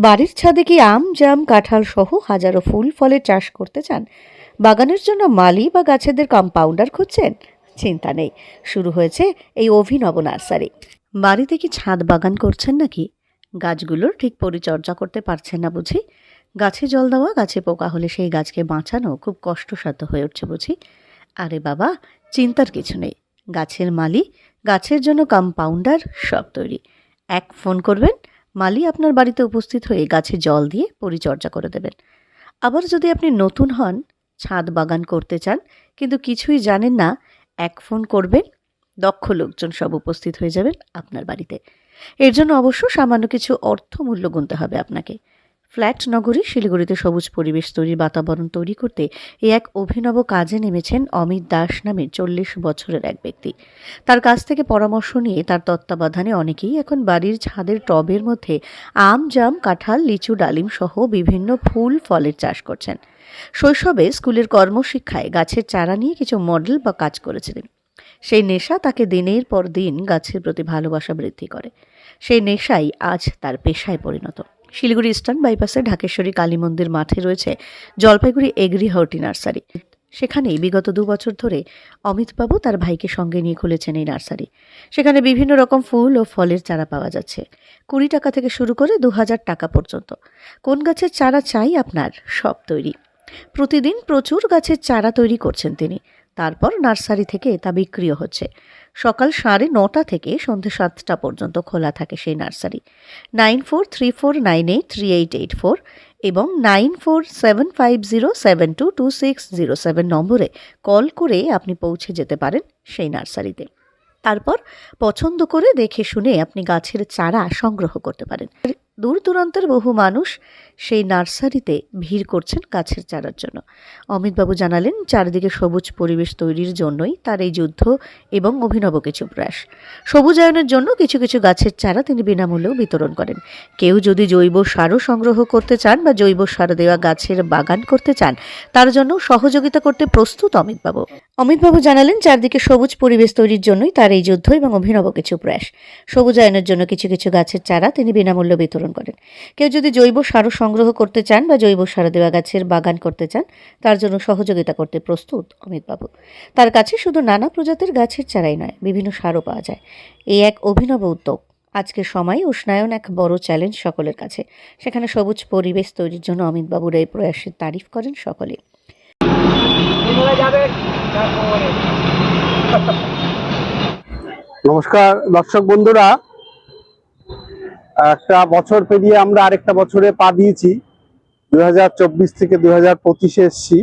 বাড়ির ছাদে কি আম, জাম, কাঁঠাল সহ হাজারো ফুল ফলের চাষ করতে চান? বাগানের জন্য মালি বা গাছেদের কম্পাউন্ডার খুঁজছেন? চিন্তা নেই। শুরু হয়েছে এই অভিনব নার্সারি। বাড়িতে কি ছাদ বাগান করছেন নাকি? গাছগুলোর ঠিক পরিচর্যা করতে পারছেন না বুঝি। গাছে জল দেওয়া, গাছে পোকা হলে সেই গাছকে বাঁচানো খুব কষ্টসাধ্য হয়ে উঠছে বুঝি। আরে বাবা, চিন্তার কিছু নেই। গাছের মালি, গাছের জন্য কম্পাউন্ডার সব তৈরি। এক ফোন করবেন মালি আপনার বাড়িতে উপস্থিত হয়ে গাছে জল দিয়ে পরিচর্যা করে দেবেন। আবার যদি আপনি নতুন হন, ছাদ বাগান করতে চান, কিন্তু কিছুই জানেন না, এক ফোন করবেন, দক্ষ লোকজন সব উপস্থিত হয়ে যাবেন আপনার বাড়িতে। এর জন্য অবশ্য সামান্য কিছু অর্থমূল্য গুনতে হবে আপনাকে। ফ্ল্যাট নগরী শিলিগুড়িতে সবুজ পরিবেশ তৈরির বাতাবরণ তৈরি করতে এই এক অভিনব কাজে নেমেছেন অমিত দাস নামে চল্লিশ বছরের এক ব্যক্তি। তার কাছ থেকে পরামর্শ নিয়ে তার তত্ত্বাবধানে অনেকেই এখন বাড়ির ছাদের টবের মধ্যে আম, জাম, কাঁঠাল, লিচু, ডালিম সহ বিভিন্ন ফুল, ফলের চাষ করছেন। শৈশবে স্কুলের কর্মশিক্ষায় গাছের চারা নিয়ে কিছু মডেল বা কাজ করেছিলেন। সেই নেশা তাকে দিনের পর দিন গাছের প্রতি ভালোবাসা বৃদ্ধি করে। সেই নেশাই আজ তার পেশায় পরিণত। শিলিগুড়ি ইস্টার্ন বাইপাসে ঢাকেশ্বরী কালী মন্দির মাঠে রয়েছে জলপাইগুড়ি এগ্রি হর্টি নার্সারি। সেখানেই বিগত দু বছর ধরে অমিতবাবু তার ভাইকে সঙ্গে নিয়ে খুলেছেন এই নার্সারি। সেখানে বিভিন্ন রকম ফুল ও ফলের চারা পাওয়া যাচ্ছে। কুড়ি টাকা থেকে শুরু করে দু হাজার টাকা পর্যন্ত। কোন গাছের চারা চাই আপনার? সব তৈরি। প্রতিদিন প্রচুর গাছের চারা তৈরি করছেন তিনি। তারপর নার্সারি থেকে তা বিক্রিও হচ্ছে। সকাল সাড়ে নটা থেকে সন্ধ্যে সাতটা পর্যন্ত খোলা থাকে সেই nursery. Nine four three four nine eight three eight eight four এবং nine four seven five zero seven two two six zero seven নম্বরে কল করে আপনি পৌঁছে যেতে পারেন সেই নার্সারিতে। তারপর পছন্দ করে দেখে শুনে আপনি গাছের চারা সংগ্রহ করতে পারেন। দূর দূরান্তের বহু মানুষ সেই নার্সারিতে ভিড় করছেন গাছের চারার জন্য। অমিতবাবু জানালেন, চারিদিকে সবুজ পরিবেশ তৈরির জন্যই তার এই যুদ্ধ এবং অভিনব কিছু প্রয়াস। সবুজায়নের জন্য কিছু কিছু গাছের চারা তিনি বিনামূল্যেও বিতরণ করেন। কেউ যদি জৈব সারও সংগ্রহ করতে চান বা জৈব সার দেওয়া গাছের বাগান করতে চান, তার জন্য সহযোগিতা করতে প্রস্তুত অমিতবাবু। অমিতবাবু জানালেন, চারদিকে সবুজ পরিবেশ তৈরির জন্যই তার এই যুদ্ধ এবং অভিনব কিছু প্রয়াস। সবুজায়নের জন্য কিছু কিছু গাছের চারা তিনি বিনামূল্যে বিতরণ করেন। কেউ যদি জৈব সারও সংগ্রহ করতে চান বা জৈব সার দেওয়া গাছের বাগান করতে চান, তার জন্য সহযোগিতা করতে প্রস্তুত অমিতবাবু। তার কাছে শুধু নানা প্রজাতির গাছের চারাই নয়, বিভিন্ন সারও পাওয়া যায়। এই এক অভিনব উদ্যোগ। আজকের সময় উষ্ণায়ন এক বড় চ্যালেঞ্জ সকলের কাছে। সেখানে সবুজ পরিবেশ তৈরির জন্য অমিতবাবুর এই প্রয়াসের তারিফ করেন সকলে নমস্কার, দর্শক বন্ধুরা, একটা বছর পেরিয়ে আমরা আরেকটা বছরে পা দিয়েছি। দু হাজার চব্বিশ থেকে দু হাজার পঁচিশে এসছি।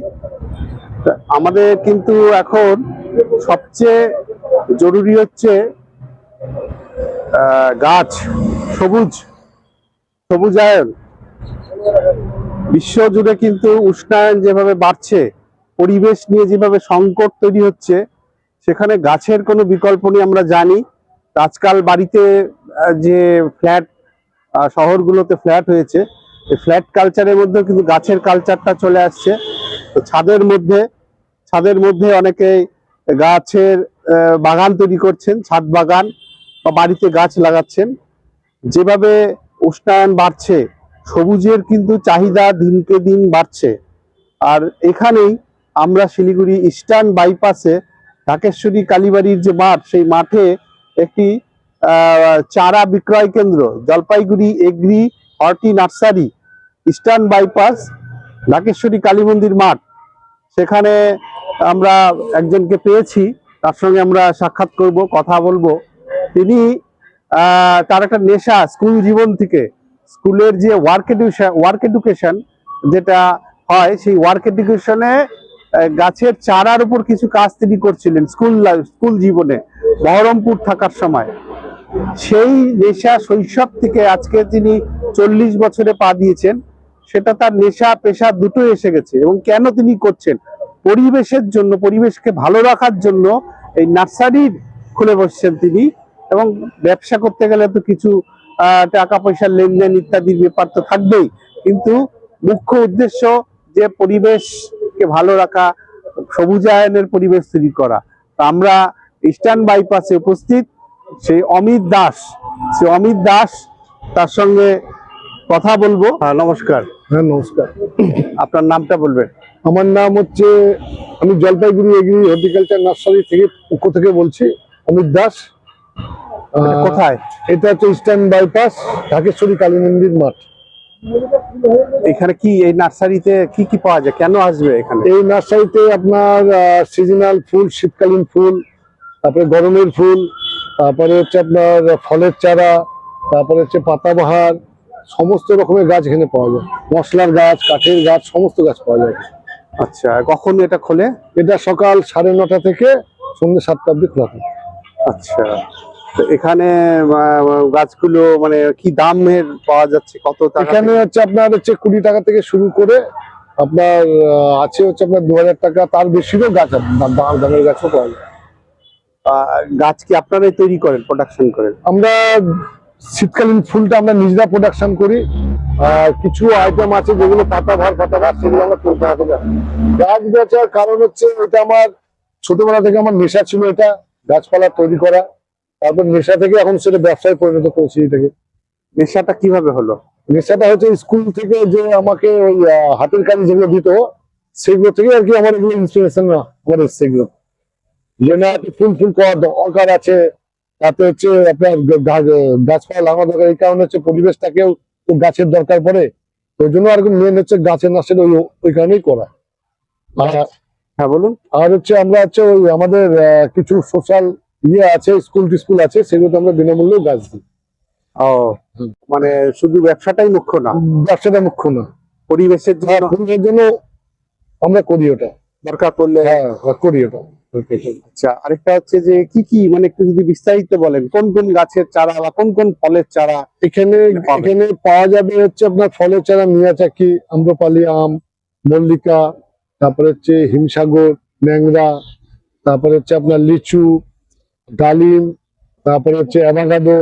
আমাদের কিন্তু এখন সবচেয়ে জরুরি হচ্ছে গাছ, সবুজ, সবুজায়ন। বিশ্ব জুড়ে কিন্তু উষ্ণায়ন যেভাবে বাড়ছে পরিবেশ নিয়ে যেভাবে সংকট তৈরি হচ্ছে, সেখানে গাছের কোনো বিকল্প নেই, আমরা জানি। আজকাল বাড়িতে যে ফ্ল্যাট শহরগুলোতে ফ্ল্যাট হয়েছে, এই ফ্ল্যাট কালচারের মধ্যেও কিন্তু গাছের কালচারটা চলে আসছে। তো ছাদের মধ্যে ছাদের মধ্যে অনেকে গাছের বাগান তৈরি করছেন, ছাদ বাগান বা বাড়িতে গাছ লাগাচ্ছেন। যেভাবে উষ্ণায়ন বাড়ছে, সবুজের কিন্তু চাহিদা দিনকে দিন বাড়ছে। আর এখানেই আমরা শিলিগুড়ি ইস্টার্ন বাইপাসে ঢাকেশ্বরী কালীবাড়ির যে মাঠ, সেই মাঠে একটি চারা বিক্রয় কেন্দ্র, Jalpaiguri agri horti nursery, eastern bypass, Dhakeshwari Kali মন্দির মাঠ। সেখানে আমরা একজনকে পেয়েছি, তার সঙ্গে আমরা সাক্ষাৎ করব, কথা বলব। তিনি তার একটা নেশা, স্কুল জীবন থেকে। স্কুলের যে ওয়ার্ক এডুকেশন ওয়ার্ক এডুকেশন যেটা হয়, সেই ওয়ার্ক এডুকেশনে গাছের চারার উপর কিছু কাজ তিনি করছিলেন স্কুল স্কুল জীবনে, বহরমপুর থাকার সময়। সেই নেশা শৈশব থেকে আজকে তিনি চল্লিশ বছরে পা দিয়েছেন, সেটা তার নেশা, পেশা দুটোই এসে গেছে। এবং কেন তিনি করছেন? পরিবেশের জন্য, পরিবেশকে ভালো রাখার জন্য এই নার্সারির খুলে বসছেন তিনি। এবং ব্যবসা করতে গেলে তো কিছু টাকা পয়সার লেনদেন ইত্যাদির ব্যাপার তো থাকবেই। কিন্তু মুখ্য উদ্দেশ্য যে পরিবেশকে ভালো রাখা সবুজায়নের পরিবেশ তৈরি করা। তা আমরা ইস্টার্ন বাইপাসে উপস্থিত। সেই অমিত দাস সে অমিত দাস তার সঙ্গে কথা বলব। হ্যাঁ নমস্কার। হ্যাঁ নমস্কার। আপনার নামটা বলবেন? আমার নাম হচ্ছে আমি জলপাইগুড়ি এগ্রি হর্টিকালচার নার্সারি থেকে পক্ষ থেকে বলছি অমিত দাস। কোথায়? এটা হচ্ছে ইস্টার্ন বাইপাস ঢাকেশ্বরী কালী মন্দির মাঠ। এখানে কি এই নার্সারিতে কি কি পাওয়া যায়? কেন আসবে এখানে? এই নার্সারিতে আপনার সিজনাল ফুল শীতকালীন ফুল তারপরে গরমের ফুল তারপরে হচ্ছে আপনার ফলের চারা তারপরে হচ্ছে পাতাবাহার সমস্ত রকমের গাছ এখানে পাওয়া যায়। মশলার গাছ কাঠের গাছ সমস্ত গাছ পাওয়া যায়। আচ্ছা কখন এটা খোলে? এটা সকাল সাড়ে নটা থেকে সন্ধ্যে সাতটা অব্দি খোলা থাকে। আচ্ছা। এখানে গাছগুলো মানে কি দামের পাওয়া যাচ্ছে? কত টাকা এখানে হচ্ছে আপনার হচ্ছে কুড়ি টাকা থেকে শুরু করে আপনার আছে হচ্ছে আপনার দু হাজার টাকা তার বেশিরও গাছ দাম দাম দামের গাছও পাওয়া যায়। গাছ কি আপনারাই তৈরি করেন প্রোডাকশন করেন? আমরা শীতকালীন ফুলটা আমরা নিজেরা প্রোডাকশন করি। আর কিছু আইটেম আছে যেগুলো পাতা ভার পাতা ভার সেগুলো আমরা থেকে। আনি। গাছ বেচার কারণ হচ্ছে এটা আমার ছোটবেলা থেকে আমার নেশা ছিল এটা গাছপালা তৈরি করা। তারপর নেশা থেকে এখন সেটা ব্যবসায় পরিণত করেছি এটাকে। নেশাটা কীভাবে হলো? নেশাটা হচ্ছে স্কুল থেকে যে আমাকে ওই হাতের কাজ যেগুলো দিত সেগুলো থেকে আর কি আমার এগুলো ইন্সপিরেশন আমার এসছে এগুলো। যে না ফুল ফুল করা দরকার আছে। তাতে হচ্ছে আপনার গাছপালা লাগানো দরকার। এই কারণে হচ্ছে পরিবেশটাকেও তো গাছের দরকার পড়ে। ওই জন্য আর কি মেন হচ্ছে গাছের নাচের ওই ওই কারণেই করা হ্যাঁ বলুন। আর হচ্ছে আমরা হচ্ছে ওই আমাদের কিছু সোশ্যাল ইয়ে আছে স্কুল টিস্কুল আছে সেগুলোতে আমরা বিনামূল্যে গাছ দিই। ও। মানে শুধু ব্যবসাটাই মুখ্য না? ব্যবসাটা মুখ্য না। পরিবেশের হ্যাঁ, জন্য পরিবেশের জন্য আমরা করি ওটা। দরকার পড়লে? হ্যাঁ হ্যাঁ, করি ওটা। আচ্ছা আরেকটা হচ্ছে যে কি কি মানে একটু যদি বিস্তারিত বলেন কোন কোন গাছের চারা বা কোন কোন ফলের চারা এখানে এখানে পাওয়া যাবে হচ্ছে আপনার ফলের চারা মিয়াচাকি আম্রপালি আম মল্লিকা তারপরে হচ্ছে হিমসাগর ন্যাংরা তারপরে হচ্ছে আপনার লিচু ডালিম তারপরে হচ্ছে অ্যাভাকাডো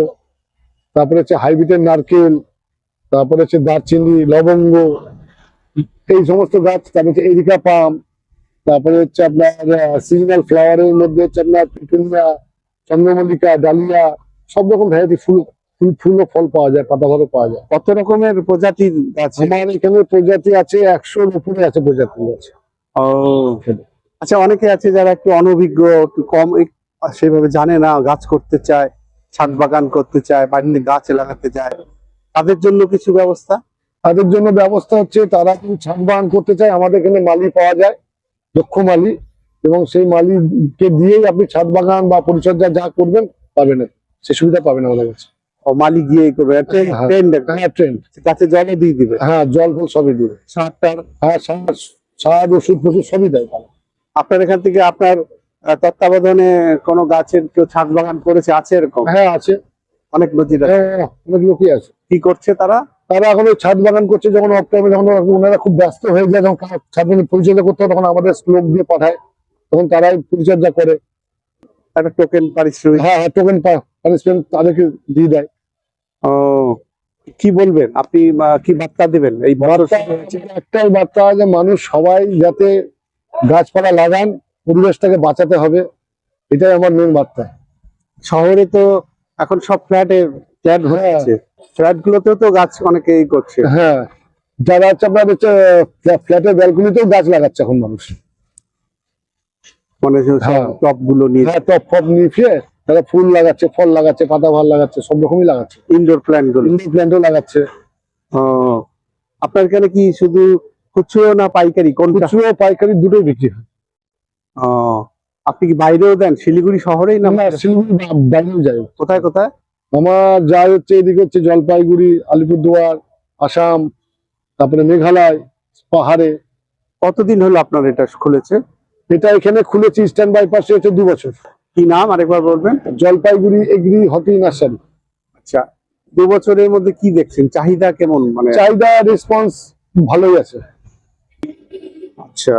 তারপরে হচ্ছে হাইব্রিডের নারকেল তারপরে হচ্ছে দারচিনি লবঙ্গ এই সমস্ত গাছ তারপরে হচ্ছে এরিকা পাম তারপরে হচ্ছে আপনার সিজনাল ফ্লাওয়ারের মধ্যে হচ্ছে আপনার পিটুনিয়া চন্দ্রমল্লিকা ডালিয়া সব রকম ভ্যারাইটি ফুল ফুল ফুল ফল পাওয়া যায় পাতা ফলও পাওয়া যায়। কত রকমের প্রজাতির গাছ আমার এখানে প্রজাতি আছে একশোর উপরে আছে প্রজাতি আছে। ও আচ্ছা অনেকে আছে যারা একটু অনভিজ্ঞ একটু কম সেভাবে জানে না গাছ করতে চায় ছাদ বাগান করতে চায় বাড়িতে গাছ লাগাতে চায়। তাদের জন্য কিছু ব্যবস্থা? তাদের জন্য ব্যবস্থা হচ্ছে তারা যদি ছাদ বাগান করতে চায়। আমাদের এখানে মালি পাওয়া যায় দক্ষ মালি। এবং সেই মালিকে দিয়েই আপনি ছাদ বাগান বা পরিচর্যা যা করবেন পাবেন। সে সুবিধা পাবেন আমাদের কাছে। মালি গিয়ে করবে ট্রেন হ্যাঁ। ট্রেন হ্যাঁ ট্রেন্ড গাছে দিয়ে দিবে। হ্যাঁ জল ফল সবই দিবে। সারটার হ্যাঁ সার সার ওষুধ ফষুধ সবই দেয় আপনার এখান থেকে আপনার তত্ত্বাবধানে কোনো গাছের কেউ ছাদ বাগান করেছে আছে এরকম? হ্যাঁ আছে। অনেক নদীর হ্যাঁ, অনেক লোকই আছে। কি করছে তারা? তারা এখন ওই ছাদ বাগান করছে যখন অফ টাইমে যখন ওনারা খুব ব্যস্ত হয়ে যায় যখন ছাদ বাগান পরিচর্যা করতে হয় তখন আমাদের লোক দিয়ে পাঠায়। তখন তারাই পরিচর্যা করে। একটা টোকেন পারিশ্রমিক। হ্যাঁ হ্যাঁ টোকেন পানিশমেন্ট তাদেরকে দিয়ে দেয়। ও কি বলবেন? আপনি কি বার্তা দিবেন এই। একটাই বার্তা যে মানুষ সবাই যাতে গাছপালা লাগান পরিবেশটাকে বাঁচাতে হবে এটাই আমার মেন বার্তা। শহরে তো এখন সব ফ্ল্যাটে ফ্ল্যাট হ্যাঁ। হচ্ছে ফ্ল্যাট গুলোতেও তো গাছ অনেকেই করছে। হ্যাঁ যারা হচ্ছে আপনার হচ্ছে ফ্ল্যাটের ব্যালকনিতেও গাছ লাগাচ্ছে এখন মানুষ। মানে হ্যাঁ। টপগুলো নিয়ে হ্যাঁ টপ ফপ নিয়ে তারা ফুল লাগাচ্ছে ফল লাগাচ্ছে পাতা ভালো লাগাচ্ছে সব রকমই লাগাচ্ছে। ইনডোর প্ল্যান্টগুলো। ইন্ডোর প্ল্যান্টও লাগাচ্ছে। আপনার এখানে কি শুধু খুচরো না পাইকারি? কোনটা? খুচরো পাইকারি দুটোই বিক্রি হয়। আপনি কি বাইরেও দেন? শিলিগুড়ি শহরেই না শিলিগুড়ি বাইরেও যায় কোথায় কোথায়? আমার যাই হচ্ছে এদিকে হচ্ছে জলপাইগুড়ি আলিপুরদুয়ার আসাম তারপরে মেঘালয় পাহাড়ে। কতদিন হলো আপনার এটা খুলেছে? এটা এখানে খুলেছি ইস্টার্ন বাইপাসে হচ্ছে দু বছর। কি নাম? আরেকবার বলবেন। জলপাইগুড়ি এগ্রি হকি নার্সারি। আচ্ছা দু বছরের মধ্যে কি দেখছেন? চাহিদা কেমন? মানে চাহিদা রেসপন্স ভালোই আছে। আচ্ছা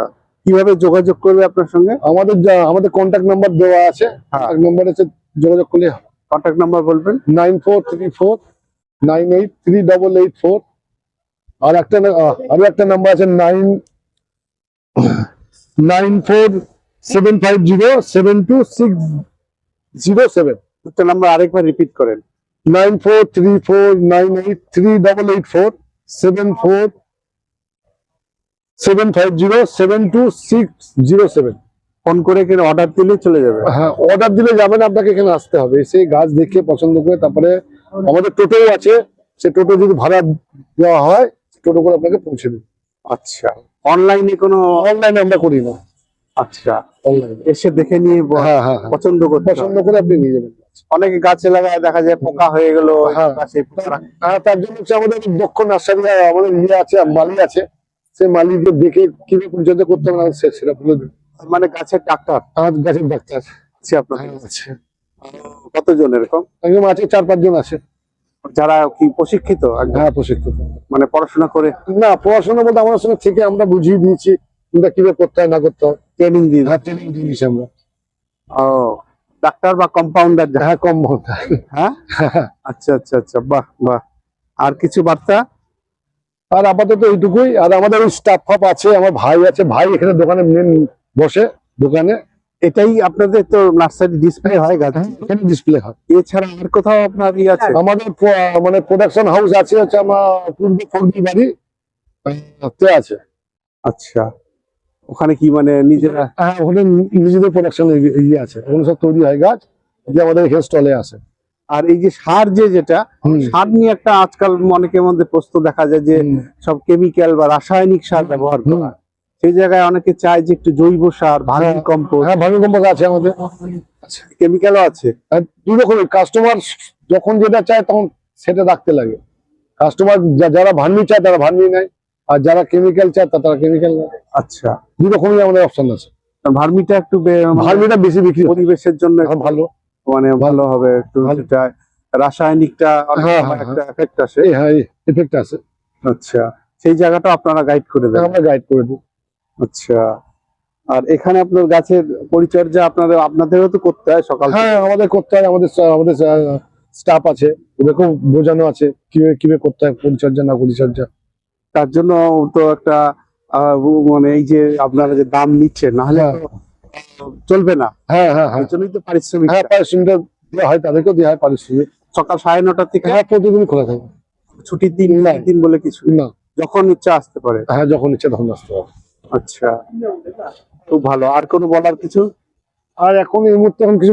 কীভাবে যোগাযোগ করবে আপনার সঙ্গে? আমাদের যা আমাদের কন্ট্যাক্ট নাম্বার দেওয়া আছে। হ্যাঁ। নাম্বার আছে যোগাযোগ করলে কন্ট্যাক্ট নাম্বার বলবেন। Nine four three four nine eight three double eight four আর একটা আরও একটা নাম্বার আছে nine nine four seven five zero seven two six zero seven একটা নাম্বার আরেকবার রিপিট করেন। Nine four three four nine eight three double eight four seven four seven five zero seven two six zero seven phone করে এখানে order দিলে চলে যাবে। হ্যাঁ order দিলে যাবেন আপনাকে এখানে আসতে হবে। এসে গাছ দেখে পছন্দ করে তারপরে আমাদের টোটোও আছে। সে টোটো যদি ভাড়া দেওয়া হয় টোটো করে আপনাকে পৌঁছে দেবে। আচ্ছা অনলাইনে কোনো অনলাইনে আমরা করি না। আচ্ছা অনলাইনে এসে দেখে নিয়ে হ্যাঁ হ্যাঁ হ্যাঁ। পছন্দ হবে। পছন্দ করে আপনি নিয়ে যাবেন। অনেকে গাছে লাগায় দেখা যায় পোকা হয়ে গেল হ্যাঁ। হ্যাঁ তার জন্য হচ্ছে আমাদের দক্ষ নার্সারি আমাদের ইয়ে আছে মালি আছে। সে মালিকদের দেখে কীভাবে পরিচর্যা করতে হবে না সেটা বলে দেবে। মানে গাছের ডাক্তার? আমার গাছের ডাক্তার। আছে আপনাদের? হ্যাঁ, আছে। কতজন এরকম? একদম আছে চার পাঁচজন আছে। যারা কি প্রশিক্ষিত হ্যাঁ প্রশিক্ষিত। মানে পড়াশোনা করে? না পড়াশোনা বলতে আমার সঙ্গে থেকে আমরা বুঝিয়ে দিয়েছি কোনটা কীভাবে করতে হয় না করতে হয়। ট্রেনিং দিয়ে হ্যাঁ ট্রেনিং দিয়ে দিয়েছি আমরা। ও ডাক্তার বা কম্পাউন্ডার হ্যাঁ কম মহত্তা হ্যাঁ। আচ্ছা আচ্ছা আচ্ছা বাহ বাহ। আর কিছু বার্তা? আর আপাতত এইটুকুই। আর আমাদের ওই স্টাফ ফাপ আছে আমার ভাই আছে। ভাই এখানে দোকানে মেন বসে দোকানে। এটাই আপনাদের তো নার্সারি ডিসপ্লে হয় গাছ। এখানে ডিসপ্লে হয়। এছাড়া আর কোথাও আপনার ই আছে? আমাদের মানে প্রোডাকশন হাউস আছে হচ্ছে আমার পূর্ব ফগলি বাড়ি। আছে। আচ্ছা। ওখানে কি মানে নিজেরা? হ্যাঁ ওখানে নিজেদের প্রোডাকশন ইয়ে আছে। ওখানে সব তৈরি হয় গাছ যে আমাদের এখানে স্টলে আসে আর এই যে সার যে যেটা সার নিয়ে একটা আজকাল অনেকের মধ্যে প্রশ্ন দেখা যায় যে সব কেমিক্যাল বা রাসায়নিক সার ব্যবহার করা। সেই জায়গায় অনেকে চায় যে একটু জৈব সার ভার্মি হ্যাঁ। কম্পোস্ট হ্যাঁ আছে আমাদের। কেমিক্যালও আছে। আর দুই রকমের কাস্টমার যখন যেটা চায় তখন সেটা রাখতে লাগে। কাস্টমার যারা ভার্মি চায় তারা ভার্মি নেয় আর যারা কেমিক্যাল চায় তারা কেমিক্যাল নেয়। আচ্ছা। দুই রকমই আমাদের অপশন আছে। ভার্মিটা একটু ভার্মিটা বেশি বিক্রি পরিবেশের জন্য ভালো। মানে ভালো হবে একটু। রাসায়নিকটা অনেক হ্যাঁ, হ্যাঁ, একটা এফেক্ট আসে হ্যাঁ এফেক্ট আছে। আচ্ছা সেই জায়গাটা আপনারা গাইড করে দেন আমরা গাইড করে দিই আচ্ছা আর এখানে আপনার গাছের পরিচর্যা আপনাদের আপনাদেরও তো করতে হয় সকাল হ্যাঁ আমাদের করতে হয় আমাদের আমাদের স্টাফ আছে ওদেরকেও বোঝানো আছে কীভাবে কীভাবে করতে হয় পরিচর্যা না পরিচর্যা। তার জন্য তো একটা মানে এই যে আপনারা যে দাম নিচ্ছে নাহলে হ্যাঁ। চলবে না। হ্যাঁ হ্যাঁ হ্যাঁ। জন্যই তো পারিশ্রমিক হ্যাঁ পারিশ্রমিকটা দেওয়া হয় তাদেরকেও দেওয়া হয় পারিশ্রমিক। সকাল সাড়ে নটা থেকে হ্যাঁ প্রতিদিন খোলা থাকে। ছুটির দিন। দিন বলে কিছু না। যখন ইচ্ছা আসতে পারে। হ্যাঁ যখন ইচ্ছে তখন আসতে হবে আচ্ছা। খুব ভালো। আর কোনো বলার কিছু? আর এখন এই মুহূর্তে এখন কিছু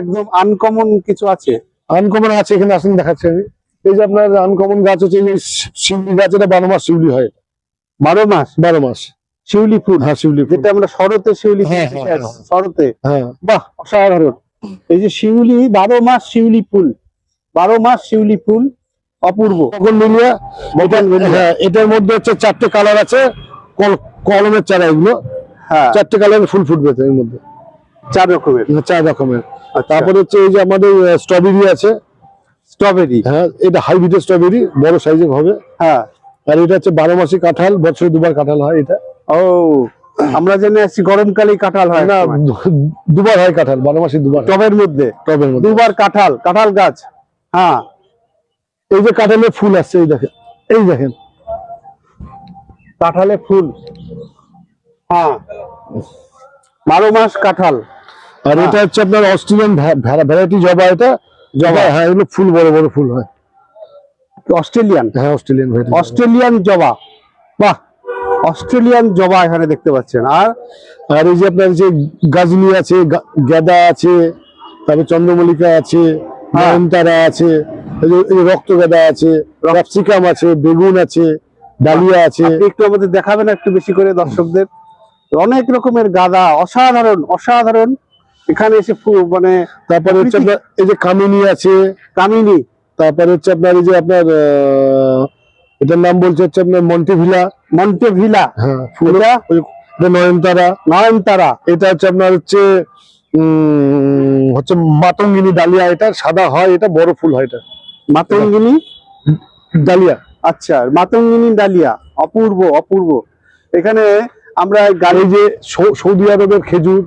একদম আনকমন কিছু আছে? আনকমন আছে এখানে আসুন দেখাচ্ছি আমি। এই যে আপনার আনকমন গাছ হচ্ছে এই শিউলি গাছ এটা বারো মাস শিউলি হয়। বারো মাস? বারো মাস। শিউলি ফুল হ্যাঁ শিউলি। যেটা আমরা শরতে শিউলি হ্যাঁ, হ্যাঁ, শরতে। হ্যাঁ। বাহ অসাধারণ। এই যে শিউলি বারো মাস শিউলি ফুল বারো মাস শিউলি ফুল অপূর্ব। মিলিয়ে হ্যাঁ এটার মধ্যে হচ্ছে চারটে কালার আছে কলমের চারা এগুলো। হ্যাঁ। চারটে কালারের ফুল ফুটবে এর মধ্যে। চার রকমের। চার রকমের। তারপরে তারপরে হচ্ছে এই যে আমাদের স্ট্রবেরি আছে। স্ট্রবেরি। হ্যাঁ এটা হাইব্রিড স্ট্রবেরি বড় সাইজের হবে। হ্যাঁ। আর এটা হচ্ছে বারো মাসি কাঁঠাল বছরে দুবার কাঁঠাল হয় এটা। ও আমরা জেনে আসছি গরমকালেই কাঁঠাল হয় না দুবার হয় কাঁঠাল বারো মাসে দুবার টবের মধ্যে? টবের মধ্যে। দুবার কাঁঠাল কাঁঠাল গাছ? হ্যাঁ। এই যে কাঁঠালের ফুল আসছে এই দেখেন এই দেখেন। কাঁঠালে ফুল? হ্যাঁ। বারো মাস কাঁঠাল। আর হ্যাঁ। এটা হচ্ছে আপনার অস্ট্রেলিয়ান ভ্যারাইটি জবা এটা। জবা। হ্যাঁ এগুলো ফুল বড় বড় ফুল হয়। অস্ট্রেলিয়ান? হ্যাঁ অস্ট্রেলিয়ান অস্ট্রেলিয়ান জবা। বাহ! অস্ট্রেলিয়ান জবা এখানে দেখতে পাচ্ছেন। আর আর এই যে আপনার যে গাজনি আছে গাঁদা আছে তারপর চন্দ্রমল্লিকা আছে হ্যাঁ। নয়নতারা আছে রক্ত গাদা আছে ক্যাপসিকাম আছে বেগুন আছে ডালিয়া আছে। একটু আমাদের দেখাবেন একটু বেশি করে দর্শকদের। অনেক রকমের গাদা অসাধারণ অসাধারণ। এখানে এসে মানে তারপরে হচ্ছে আপনার এই যে কামিনী আছে। কামিনী। তারপরে হচ্ছে আপনার এই যে আপনার আহ, এটার নাম বলছে হচ্ছে আপনার মন্টিভিলা। মন্টে ভিলা হ্যাঁ ফুল এটা এটা নয়নতারা। নয়নতারা। এটা হচ্ছে আপনার হচ্ছে হচ্ছে মাতঙ্গিনী ডালিয়া। এটা সাদা হয় এটা বড় ফুল হয় এটা। মাতঙ্গিনী? ডালিয়া। আচ্ছা মাতঙ্গিনী ডালিয়া। অপূর্ব অপূর্ব। এখানে আমরা গাড়ি যে সৌদি আরবের খেজুর।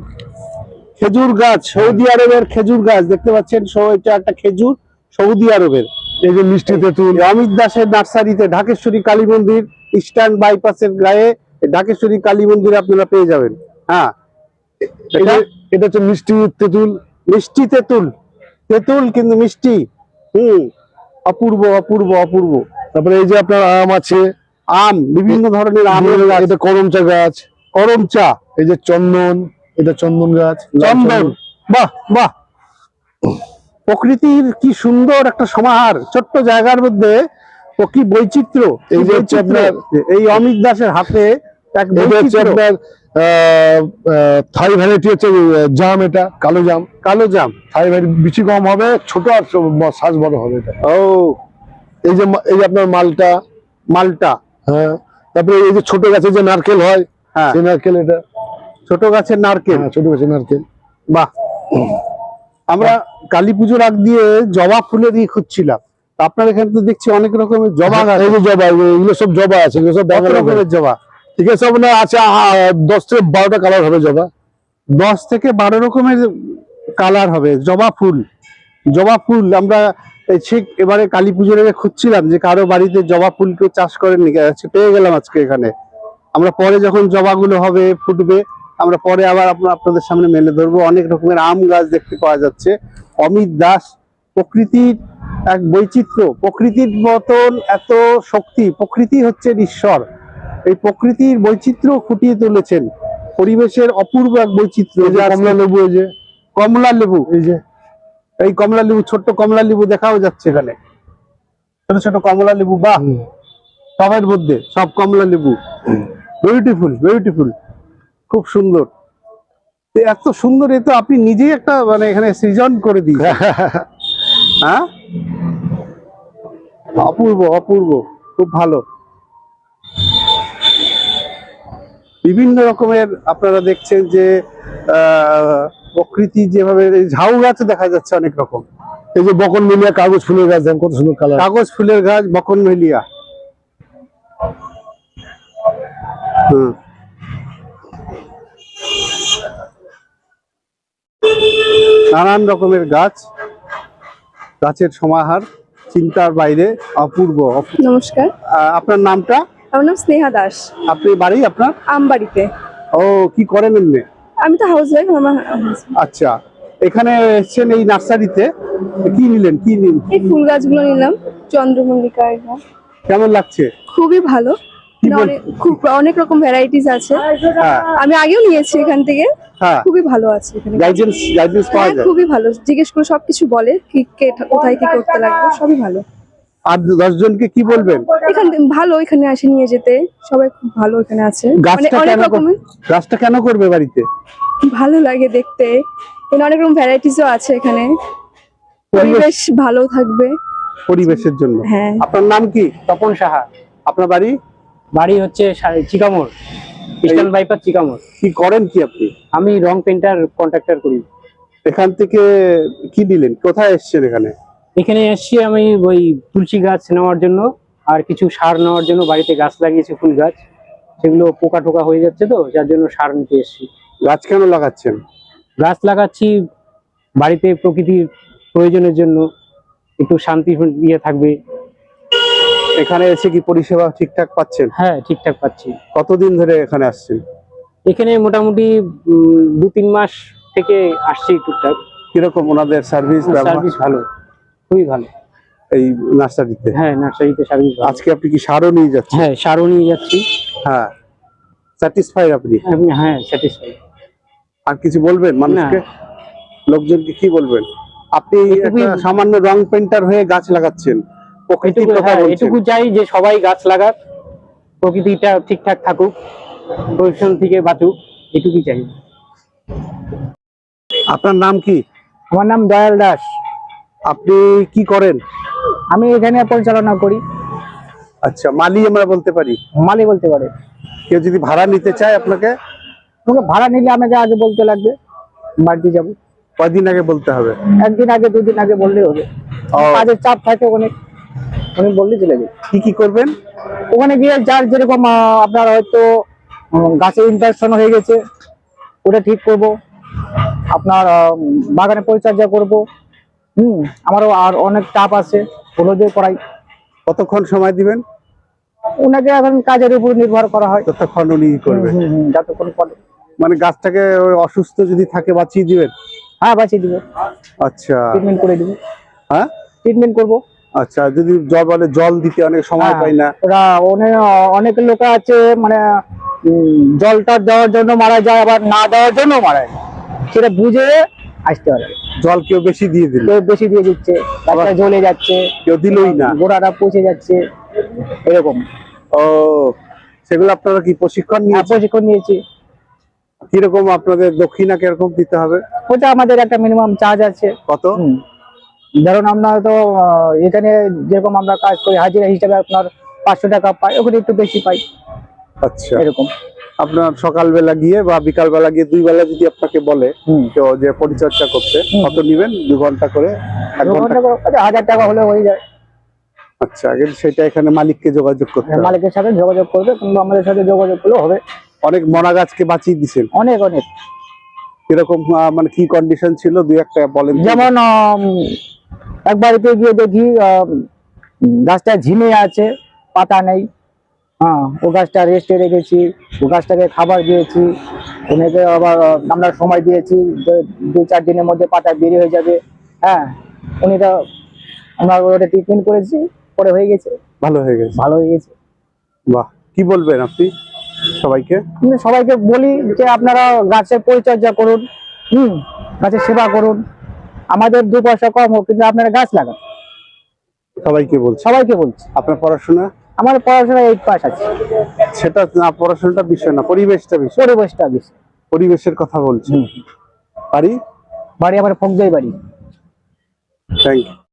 খেজুর গাছ সৌদি আরবের খেজুর গাছ। দেখতে পাচ্ছেন এটা একটা খেজুর সৌদি আরবের। এই যে মিষ্টি তেঁতুল অমিত দাসের নার্সারিতে ঢাকেশ্বরী কালী মন্দির ইস্টার্ন বাইপাসের গায়ে ঢাকেশ্বরী কালী মন্দির আপনারা পেয়ে যাবেন। হ্যাঁ এটা? হচ্ছে মিষ্টি তেঁতুল। মিষ্টি তেঁতুল? তেঁতুল কিন্তু মিষ্টি। হুম। অপূর্ব অপূর্ব অপূর্ব। তারপরে এই যে আপনার আম আছে। আম বিভিন্ন ধরনের আমের গাছ। এটা করম চা গাছ। করমচা। এই যে চন্দন এটা চন্দন গাছ। চন্দন। বাহ বাহ। প্রকৃতির কি সুন্দর একটা সমাহার ছোট্ট জায়গার মধ্যে ও কি বৈচিত্র্য এই যে আপনার এই অমিত দাসের হাতে এক আপনার থাই ভ্যারাইটি হচ্ছে জাম এটা কালো জাম। কালো জাম। থাই ভ্যারাইটি বিচি কম হবে ছোট আর সাজ বড় হবে এটা। ও। এই যে এই আপনার মালটা। মালটা। হ্যাঁ তারপরে এই যে ছোট গাছে যে নারকেল হয় হ্যাঁ। সেই নারকেল এটা। ছোট গাছের নারকেল। হ্যাঁ ছোট গাছের নারকেল। বাহ। আমরা কালী পুজোর আগ দিয়ে জবা ফুলের ই খুঁজছিলাম। তা আপনার এখানে তো দেখছি অনেক রকমের জবা গাছ এই যে জবা এগুলো সব জবা আছে এগুলো সব রকমের জবা? ঠিক আছে আপনার আছে দশ থেকে বারোটা কালার হবে জবা। দশ থেকে বারো রকমের কালার হবে জবা ফুল। জবা ফুল আমরা ঠিক এবারে কালী পুজোর আগে খুঁজছিলাম যে কারও বাড়িতে জবা ফুল কেউ চাষ আচ্ছা, পেয়ে গেলাম আজকে এখানে। আমরা পরে যখন জবাগুলো হবে ফুটবে আমরা পরে আবার আপনার আপনাদের সামনে মেলে ধরবো। অনেক রকমের আম গাছ দেখতে পাওয়া যাচ্ছে। অমিত দাস প্রকৃতির এক বৈচিত্র্য। প্রকৃতির মতন এত শক্তি প্রকৃতি হচ্ছে ঈশ্বর। এই প্রকৃতির বৈচিত্র্য ফুটিয়ে তুলেছেন। পরিবেশের অপূর্ব এক বৈচিত্র্য। কমলা লেবু এই যে। কমলা লেবু। এই যে। এই কমলা লেবু ছোট্ট কমলা লেবু দেখাও যাচ্ছে এখানে। ছোট ছোট কমলা লেবু বাহ! হুম। টবের মধ্যে সব কমলা লেবু। বিউটিফুল বিউটিফুল খুব সুন্দর। এত সুন্দর এ তো আপনি নিজেই একটা মানে এখানে সৃজন করে দিয়েছেন। হ্যাঁ? অপূর্ব অপূর্ব খুব ভালো। বিভিন্ন রকমের আপনারা দেখছেন যে প্রকৃতি যেভাবে এই ঝাউ গাছ দেখা যাচ্ছে অনেক রকম। এই যে বকন মিলিয়া কাগজ ফুলের গাছ দেখেন কত সুন্দর কালার কাগজ ফুলের গাছ বকন মেলিয়া। হুম। নানান রকমের গাছ গাছের সমাহার চিন্তার বাইরে অপূর্ব। অপূ- নমস্কার আপনার নামটা? আমার নাম স্নেহা দাস। আপনি বাড়ি আপনার? আমবাড়িতে। ও কি করেন এমনি? আমি তো হাউস ওয়াইফ আমার আচ্ছা এখানে এসছেন এই নার্সারিতে কি নিলেন কি নিন এই ফুল গাছগুলো নিলাম চন্দ্রমল্লিকা। কেমন লাগছে? খুবই ভালো। খুব অনেক রকম ভ্যারাইটিস আছে। হ্যাঁ। আমি আগেও নিয়েছি এখান থেকে। খুবই ভালো আছে এখানে। গাইডেন্স গাইডেন্স পাওয়া হ্যাঁ যায়? খুবই ভালো। জিজ্ঞেস করে সবকিছু বলে কি কে কোথায় কি করতে লাগবে সবই ভালো। আর কি বলবেন? এখান ভালো এখানে আসে নিয়ে যেতে। সবাই খুব ভালো এখানে আছে। মানে গাছটা অনেক রকমের গাছটা কেন করবে বাড়িতে? ভালো লাগে দেখতে। এখানে অনেক রকম ভ্যারাইটিসও আছে এখানে। পরিবেশ ভালো থাকবে। পরিবেশের জন্য। হ্যাঁ। আপনার নাম কি? তপন সাহা। আপনার বাড়ি? বাড়ি হচ্ছে চিকামোড় ইস্টার্ন বাইপাস চিকামোড়। কি করেন কি আপনি? আমি রং পেন্টার কন্ট্রাক্টর করি। এখান থেকে কি দিলেন? কোথায় এসছেন এখানে? এখানে এসছি আমি ওই তুলসী গাছ নেওয়ার জন্য আর কিছু সার নেওয়ার জন্য বাড়িতে গাছ লাগিয়েছি ফুল গাছ। সেগুলো পোকা টোকা হয়ে যাচ্ছে তো যার জন্য সার নিতে এসছি। গাছ কেন লাগাচ্ছেন? গাছ লাগাচ্ছি বাড়িতে প্রকৃতির প্রয়োজনের জন্য একটু শান্তি ইয়ে থাকবে। এখানে এসে কি পরিষেবা ঠিকঠাক পাচ্ছেন? হ্যাঁ ঠিকঠাক পাচ্ছি। কতদিন ধরে এখানে আসছেন? এখানে মোটামুটি দু তিন মাস থেকে আসছি টুকটাক। কীরকম ওনাদের সার্ভিস সার্ভিস ভালো খুবই ভালো। এই নার্সারিতে? হ্যাঁ নার্সারিতে সার্ভিস আজকে আপনি কি সারও নিয়ে যাচ্ছেন? হ্যাঁ সারও নিয়ে যাচ্ছি। হ্যাঁ স্যাটিসফাইড আপনি? আপনি হ্যাঁ স্যাটিসফাই আর কিছু বলবেন মানুষকে? লোকজনকে কি বলবেন? আপনি সামান্য রং পেন্টার হয়ে গাছ লাগাচ্ছেন। প্রকৃতির এটুকু কথা হ্যাঁ এটুকু চাই যে সবাই গাছ লাগাক প্রকৃতিটা ঠিকঠাক থাকুক পরিশ্রম থেকে বাঁচুক এটুকুই চাই। আপনার নাম কি? আমার নাম দয়াল দাস। আপনি কি করেন? আমি এখানে পরিচালনা করি। আচ্ছা মালি আমরা বলতে পারি। মালি বলতে পারে। কেউ যদি ভাড়া নিতে চায় আপনাকে? তোমাকে ভাড়া নিলে আমাকে আগে বলতে লাগবে বাড়িতে যাব। কয়দিন আগে বলতে হবে? একদিন আগে দুদিন আগে বললেই হবে। কাজের চাপ থাকে অনেক। অনেক বললে চলে কি কি করবেন? ওখানে গিয়ে যার যেরকম আপনার হয়তো গাছের ইনফেকশন হয়ে গেছে ওটা ঠিক করব। আপনার বাগানে পরিচর্যা করব। হুম আমারও আর অনেক চাপ আছে ওগুলো দিয়ে করাই কতক্ষণ সময় দিবেন? ওনাকে এখন কাজের উপর নির্ভর করা হয়। ততক্ষণ উনি করবেন যতক্ষণ করে। মানে গাছটাকে অসুস্থ যদি থাকে বাঁচিয়ে দিবেন? হ্যাঁ বাঁচিয়ে দিব। আচ্ছা। ট্রিটমেন্ট করে দিব। হ্যাঁ? ট্রিটমেন্ট করব। আচ্ছা যদি জল বলে জল দিতে অনেক সময় হ্যাঁ। পাই না। ওরা অনেক লোক আছে মানে জলটা দেওয়ার জন্য মারা যায় আবার না দেওয়ার জন্য মারা যায়। সেটা বুঝে আসতে পারে। জল কেউ বেশি দিয়ে দিল। কেউ বেশি দিয়ে দিচ্ছে গাছটা জ্বলে যাচ্ছে কেউ দিলই না। গোড়াটা পচে যাচ্ছে এরকম। ও সেগুলো আপনারা কি প্রশিক্ষণ নিয়ে প্রশিক্ষণ নিয়েছি। কীরকম আপনাদের দক্ষিণা কীরকম দিতে হবে? ওটা আমাদের একটা মিনিমাম চার্জ আছে। কত। ধরুন আমরা তো এখানে যেরকম আমরা কাজ করি হাজিরা হিসাবে আপনার পাঁচশো টাকা পাই ওখানে একটু বেশি পাই। আচ্ছা। এরকম। আপনার সকালবেলা গিয়ে বা বিকাল বেলা গিয়ে দুই বেলা যদি আপনাকে বলে কেউ যে পরিচর্যা করতে কত নিবেন? দু ঘণ্টা করে আচ্ছা, হাজার টাকা হলে হয়ে যায়। আচ্ছা আগে সেটা এখানে মালিককে যোগাযোগ করতে হবে। মালিকের সাথে যোগাযোগ করবে কিংবা আমাদের সাথে যোগাযোগ করলেও হবে। অনেক মরা গাছকে বাঁচিয়ে দিছেন অনেক অনেক। এরকম মানে কি কন্ডিশন ছিল? দুই একটা বলেন যেমন এক বাড়িতে গিয়ে দেখি গাছটা ঝিমে আছে পাতা নেই। হ্যাঁ ও গাছটা রেস্টে রেখেছি ও গাছটাকে খাবার দিয়েছি। ওনাকে আবার আমরা সময় দিয়েছি দু চার দিনের মধ্যে পাতা বেরিয়ে হয়ে যাবে। হ্যাঁ উনি তো আমরা ওটা ট্রিটমেন্ট করেছি পরে হয়ে গেছে। ভালো হয়ে গেছে। ভালো হয়ে গেছে। বাহ কি বলবেন আপনি সবাইকে? সবাইকে বলি যে আপনারা গাছের পরিচর্যা করুন হুম গাছের সেবা করুন। আমাদের দু পয়সা কম হোক কিন্তু আপনারা গাছ লাগান। সবাইকে বলছি? সবাইকে বলছি। আপনার পড়াশোনা? আমার পড়াশোনা এইট পাস আছে। সেটা না পড়াশোনাটা বিষয় না পরিবেশটা বিষয়। পরিবেশটা বিষয়। পরিবেশের কথা বলছি বাড়ি? বাড়ি আমার ফোকজাই বাড়ি। Thank you